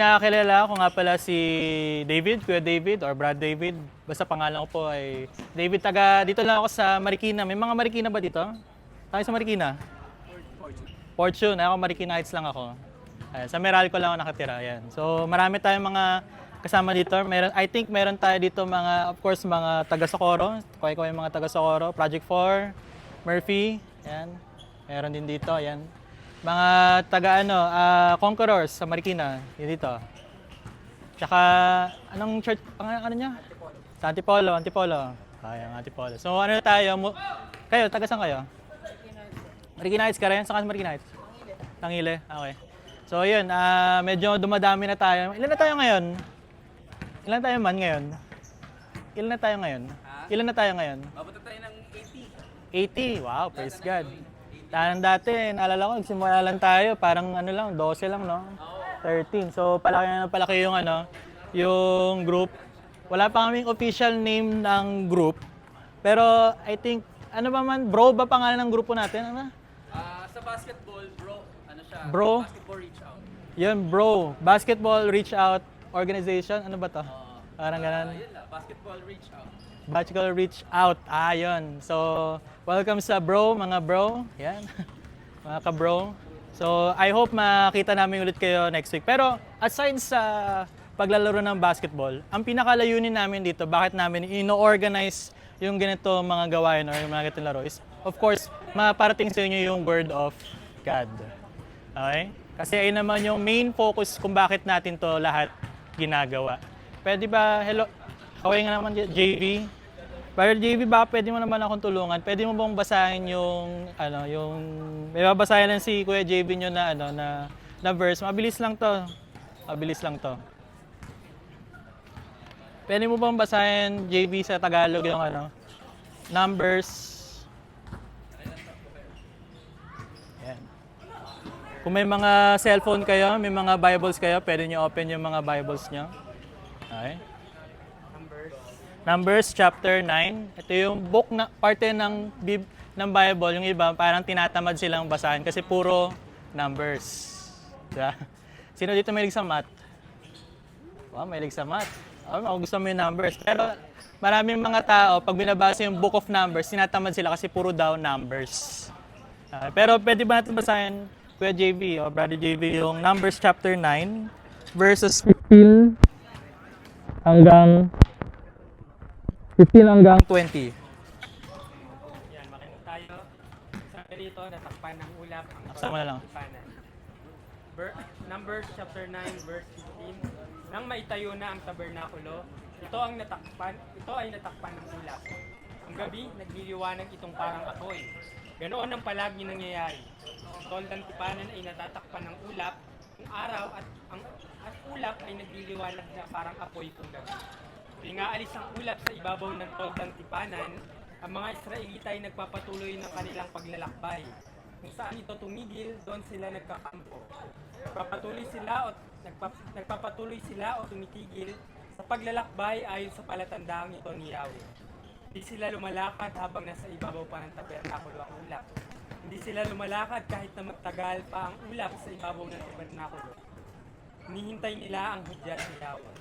Nakakilala ako nga pala si David, Kuya David, or Brad David. Basta pangalan ko po ay David. Taga, dito lang ako sa Marikina. May mga Marikina ba dito? Tayo sa Marikina? Fortune. Ako Marikina Heights lang ako. Ayan, sa Meralco lang ako nakatira. Ayan. So marami tayong mga kasama dito. Meron, I think meron tayo dito mga, of course, mga taga Socorro. Kuya ko yung mga taga Socorro. Project 4, Murphy. Ayan. Meron din dito. Ayan. Mga taga ano, ah, Conquerors sa Marikina. Yun dito. Tsaka, anong church, pang, ano niya? Sa Antipolo, Antipolo. Ayan, Antipolo. So ano tayo, mu- kayo, taga saan kayo? Marikina Heights ka rin? Saan ka sa Marikina Heights? Tangile? Okay. So yun, ah, medyo dumadami na tayo. Ilan na tayo ngayon? Ilan tayo man ngayon? Ilan na tayo ngayon? Ilan na tayo ngayon? Mapunta tayo ng 80. 80. Wow, praise God. Tanang dati, naalala ko, nagsimula lang tayo, parang ano lang, 12 lang, no? 13. So, palaki na palaki yung ano, yung group. Wala pa kaming official name ng group. Pero, I think, ano ba man, bro ba pangalan ng grupo natin? Ano? Ah, sa basketball, bro, ano siya? Bro? Basketball reach out. Yun, bro. Basketball Reach Out Organization. Ano ba to? Parang ganun. Ayun lang, basketball reach out. Basketball Reach Out. Ah. So, welcome sa bro, mga bro. Yan. mga ka-bro. So, I hope makita namin ulit kayo next week. Pero, aside sa paglalaro ng basketball, ang pinakalayunin namin dito, bakit namin ino-organize yung ganito mga gawain or yung mga ganitong laro is, of course, maparating sa inyo yung word of God. Okay? Kasi ayun naman yung main focus kung bakit natin to lahat ginagawa. Pwede ba, hello, kaway nga naman JV, Brother JV, ba pwede mo naman akong tulungan? Pwede mo bang basahin yung ano, yung may babasahin lang si Kuya JV nyo na ano na na verse. Mabilis lang 'to. Mabilis lang 'to. Pwede mo bang basahin JV sa Tagalog yung ano numbers Yan. Kung may mga cellphone kayo, may mga Bibles kayo, pwede niyo open yung mga Bibles niyo. Okay? Numbers chapter 9. Ito yung book na parte ng Bib, ng Bible, yung iba parang tinatamad silang basahin kasi puro numbers. Diba? Sino dito mahilig sa math? Wow, mahilig sa math. Oh, ako gusto mo yung numbers. Pero maraming mga tao, pag binabasa yung book of numbers, tinatamad sila kasi puro daw numbers. Ah, pero pwede ba natin basahin, Kuya JV o Brother JV, yung Numbers chapter 9, verses 15 hanggang 15 hanggang 20. Yan, makinig tayo. Sabi rito, natakpan ng ulap ang Sama na lang. Ver- Numbers chapter 9 verse 15. Nang maitayo na ang tabernakulo, ito ang natakpan, ito ay natakpan ng ulap. Ang gabi, nagliliwanag itong parang apoy. Ganoon ang palagi nangyayari. Ang toldang tipanan ay natatakpan ng ulap, ang araw at ang at ulap ay nagliliwanag na parang apoy kung gabi. Pinaalis ang ulap sa ibabaw ng toldang tipanan, ang mga Israelita ay nagpapatuloy ng kanilang paglalakbay. Kung saan ito tumigil, doon sila nagkakampo. Nagpapatuloy sila o nagpa- nagpapatuloy sila o tumitigil sa paglalakbay ayon sa palatandaang ito ni Yahweh. Hindi sila lumalakad habang nasa ibabaw pa ng tabernakulo ang ulap. Hindi sila lumalakad kahit na magtagal pa ang ulap sa ibabaw ng tabernakulo. Hinihintay nila ang hudyat ni Yahweh.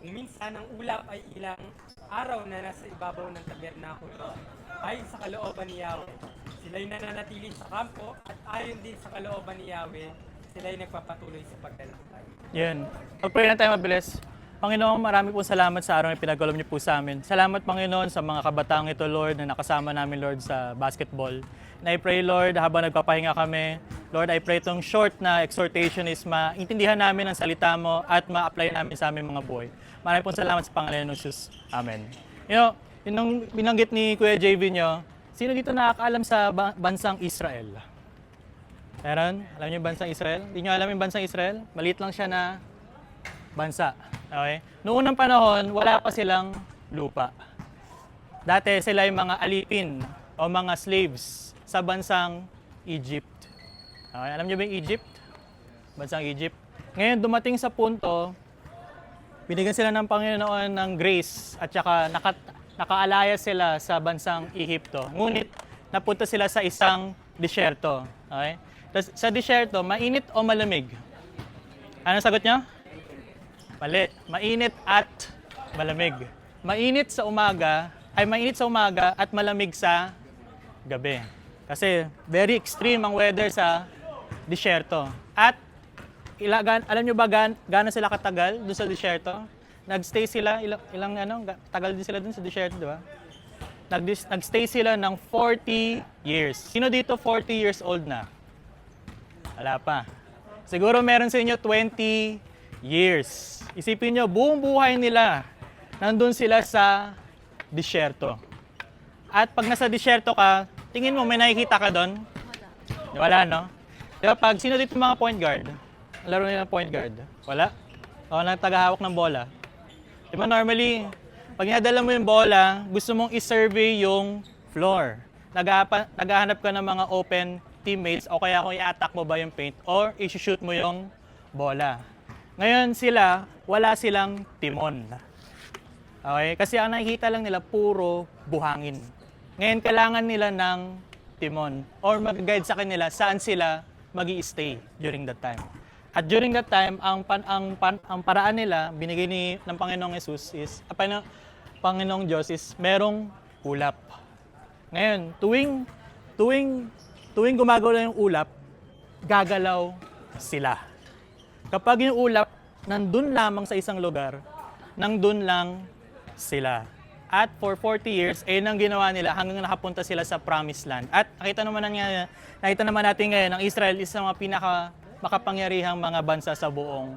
Minsan ang ulap ay ilang araw na nasa ibabaw ng tabernakulo, ayon sa kalooban ni Yahweh, sila'y nananatili sa kampo at ayon din sa kalooban ni Yahweh, sila'y nagpapatuloy sa paglalakbay. Yan. Pag-pray na tayo mabilis. Panginoon, marami po salamat sa araw na pinagkaloob niyo po sa amin. Salamat, Panginoon, sa mga kabataang ito, Lord, na nakasama namin, Lord, sa basketball. And I pray, Lord, habang nagpapahinga kami, Lord, I pray itong short na exhortation is maintindihan namin ang salita mo at ma-apply namin sa aming mga buhay. Maraming po salamat sa Panginoon ng Jesus. Amen. You know, yun ang binanggit ni Kuya JV nyo, sino dito nakakaalam sa ba- bansang Israel? Meron? Alam niyo bansang Israel? Hindi niyo alam yung bansang Israel? Maliit lang siya na bansa. Okay? Noong unang panahon, wala pa silang lupa. Dati sila yung mga alipin o mga slaves sa bansang Egypt. Okay? Alam niyo ba yung Egypt? Bansang Egypt. Ngayon, dumating sa punto, binigyan sila ng Panginoon ng grace at saka naka, nakaalaya sila sa bansang Ehipto. Ngunit napunta sila sa isang disyerto. Okay? Sa disyerto, mainit o malamig? Ano sagot niyo? Mali. Mainit at malamig. Mainit sa umaga, ay mainit sa umaga at malamig sa gabi. Kasi very extreme ang weather sa disyerto. At ilagan, alam nyo ba gan, gaano sila katagal doon sa disyerto? Nagstay sila, ilang, ilang ano, ga- tagal din sila doon sa disyerto, di ba? Nag, nagstay sila ng 40 years. Sino dito 40 years old na? Wala pa. Siguro meron sa inyo 20 years. Isipin nyo, buong buhay nila, nandun sila sa disyerto. At pag nasa disyerto ka, tingin mo may nakikita ka doon? Wala, no? Di ba pag sino dito mga point guard? Laro nila point guard? Wala? O nang tagahawak ng bola? Di ba normally, pag inadala mo yung bola, gusto mong i-survey yung floor. Naghahanap ka ng mga open teammates o kaya kung i-attack mo ba yung paint or i-shoot mo yung bola. Ngayon sila, wala silang timon. Okay? Kasi ang nakikita lang nila, puro buhangin. Ngayon, kailangan nila ng timon or mag-guide sa kanila saan sila mag stay during that time. At during that time, ang, pan, ang, pan, ang paraan nila, binigay ni, ng Panginoong Jesus is, ah, Panginoong, Panginoong Diyos is, merong ulap. Ngayon, tuwing, tuwing, tuwing gumagalaw yung ulap, gagalaw sila. Kapag yung ulap nandun lamang sa isang lugar, nandun lang sila. At for 40 years, ayun ang ginawa nila hanggang nakapunta sila sa Promised Land. At nakita naman, nga, nakita naman natin ngayon, ang Israel is ang mga pinaka makapangyarihang mga bansa sa buong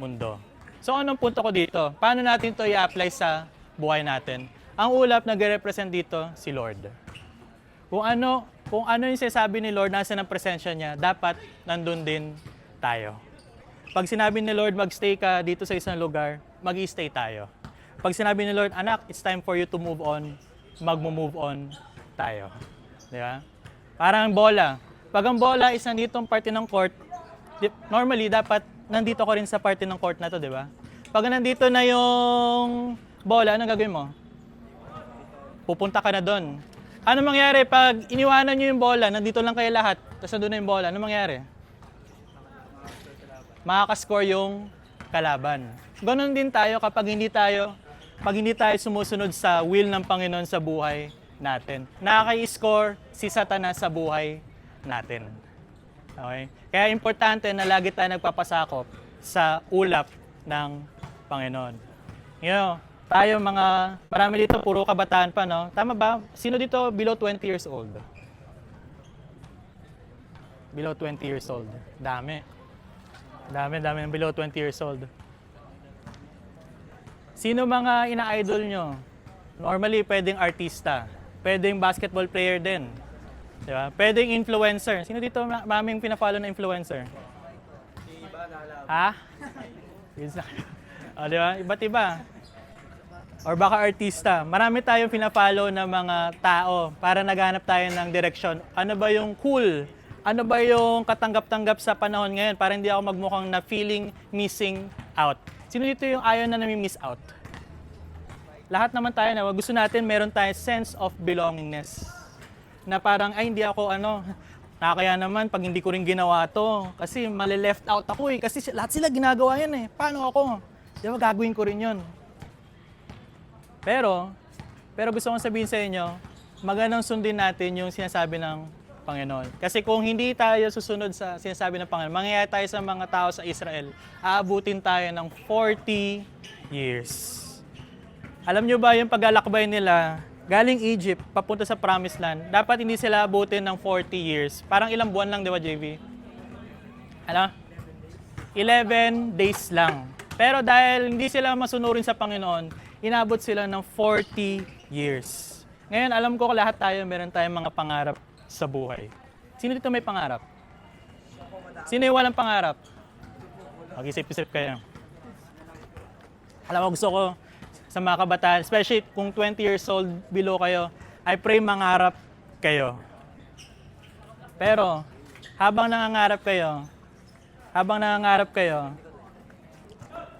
mundo. So anong punto ko dito? Paano natin to i-apply sa buhay natin? Ang ulap nagre-represent dito si Lord. Kung ano, kung ano yung sinasabi ni Lord, nasa ng presensya niya, dapat nandun din tayo. Pag sinabi ni Lord, magstay ka dito sa isang lugar, mag stay tayo. Pag sinabi ni Lord, anak, it's time for you to move on, mag-move on tayo. Di ba? Parang bola. Pag ang bola is nandito ang parte ng court, normally dapat nandito ko rin sa parte ng court na to, di ba? Pag nandito na yung bola, anong gagawin mo? Pupunta ka na doon. Ano mangyari pag iniwanan nyo yung bola, nandito lang kayo lahat, tapos nandun na yung bola, ano mangyari? Makakascore yung kalaban. Ganon din tayo kapag hindi tayo pag hindi tayo sumusunod sa will ng Panginoon sa buhay natin. Nakaka-score si Satanas sa buhay natin. Okay? Kaya importante na lagi tayo nagpapasakop sa ulap ng Panginoon. You know, tayo mga, marami dito puro kabataan pa, no? Tama ba? Sino dito below 20 years old? Below 20 years old. Dami. Dami, dami ng below 20 years old. Sino mga ina-idol nyo? Normally, pwedeng artista. Pwedeng basketball player din. Di ba? Pwedeng influencer. Sino dito ma- maming pina-follow na influencer? Ha? O, di ba? Iba't iba. Or baka artista. Marami tayong pina-follow na mga tao para naghanap tayo ng direksyon. Ano ba yung cool? Ano ba yung katanggap-tanggap sa panahon ngayon para hindi ako magmukhang na feeling missing out? Sino dito yung ayaw na nami-miss out? Lahat naman tayo na gusto natin meron tayong sense of belongingness. Na parang, ay hindi ako ano, nakakaya naman pag hindi ko rin ginawa to. Kasi mali-left out ako eh. Kasi si- lahat sila ginagawa yan eh. Paano ako? Di ba gagawin ko rin yun? Pero, pero gusto kong sabihin sa inyo, magandang sundin natin yung sinasabi ng Panginoon. Kasi kung hindi tayo susunod sa sinasabi ng Panginoon, mangyayari tayo sa mga tao sa Israel, aabutin tayo ng 40 years. Alam nyo ba yung paglalakbay nila, galing Egypt, papunta sa Promised Land, dapat hindi sila abutin ng 40 years. Parang ilang buwan lang, di ba, JV? Ano? 11 days lang. Pero dahil hindi sila masunurin sa Panginoon, inabot sila ng 40 years. Ngayon, alam ko lahat tayo, meron tayong mga pangarap sa buhay. Sino dito may pangarap? Sino yung walang pangarap? Mag-isip-isip kayo. Alam mo, gusto ko sa mga kabataan, especially kung 20 years old below kayo, I pray mangarap kayo. Pero, habang nangangarap kayo, habang nangangarap kayo,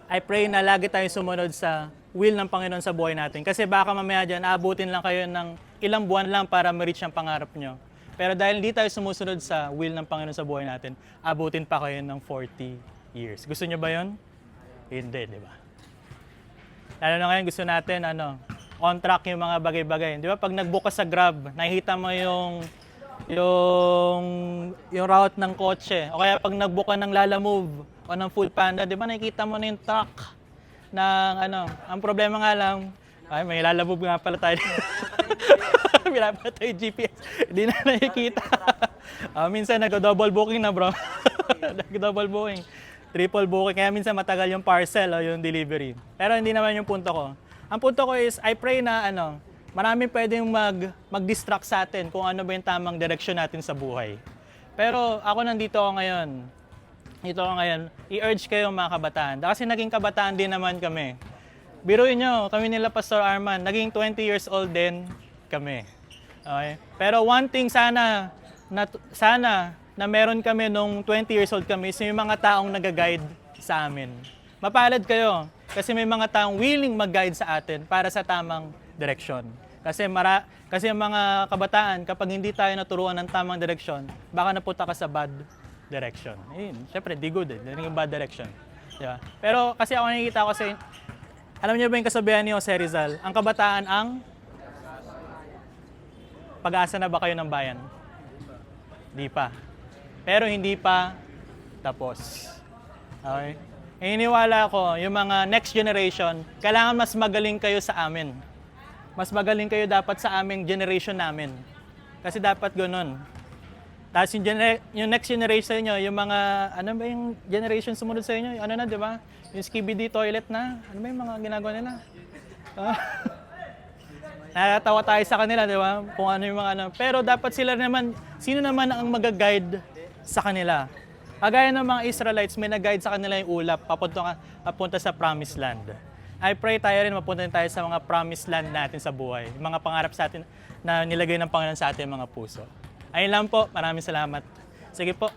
I pray na lagi tayong sumunod sa will ng Panginoon sa buhay natin. Kasi baka mamaya dyan, aabutin lang kayo ng ilang buwan lang para ma-reach ang pangarap nyo. Pero dahil hindi tayo sumusunod sa will ng Panginoon sa buhay natin, abutin pa kayo ng 40 years. Gusto nyo ba yon? Hindi, di ba? Lalo na ngayon gusto natin, ano, on track yung mga bagay-bagay. Di ba, pag nagbook ka sa Grab, nakikita mo yung yung yung route ng kotse. O kaya pag nagbook ka ng Lala Move o ng Food Panda, di ba nakikita mo na yung truck ng ano. Ang problema nga lang, ay may Lala Move nga pala tayo. Yung GPS. Hindi na nakikita. Ah, minsan nag-double booking na bro. nag-double booking. Triple booking. Kaya minsan matagal yung parcel o yung delivery. Pero hindi naman yung punto ko. Ang punto ko is, I pray na ano, marami pwedeng mag, mag-distract sa atin kung ano ba yung tamang direksyon natin sa buhay. Pero ako nandito ako ngayon. Dito ako ngayon. I-urge kayo mga kabataan. Kasi naging kabataan din naman kami. Biruin nyo, kami nila Pastor Arman, naging 20 years old din kami. Okay? Pero one thing sana, na, sana na meron kami nung 20 years old kami is yung mga taong nag-guide sa amin. Mapalad kayo kasi may mga taong willing mag-guide sa atin para sa tamang direksyon. Kasi mara, kasi yung mga kabataan, kapag hindi tayo naturuan ng tamang direksyon, baka napunta ka sa bad direction. Ayun, syempre, di good eh. Yun yung bad direction. Di ba? Pero kasi ako nakikita ko kasi, alam niyo ba yung kasabihan ni Jose Rizal? Ang kabataan ang pag-asa na ba kayo ng bayan? Di pa. Pero hindi pa tapos. Okay? Iniwala ko, yung mga next generation, kailangan mas magaling kayo sa amin. Mas magaling kayo dapat sa aming generation namin. Kasi dapat ganun. Tapos yung, genera- yung next generation nyo, yung mga, ano ba yung generation sumunod sa inyo? Ano na, di ba? Yung skibidi toilet na. Ano ba yung mga ginagawa nila? Nakatawa tayo sa kanila, di ba? Kung ano yung mga ano. Pero dapat sila naman, sino naman ang mag-guide sa kanila? Kagaya ng mga Israelites, may nag-guide sa kanila yung ulap, papunta, papunta sa promised land. I pray tayo rin mapunta din tayo sa mga promised land natin sa buhay. Yung mga pangarap sa atin na nilagay ng Panginoon sa ating mga puso. Ayun lang po. Maraming salamat. Sige po.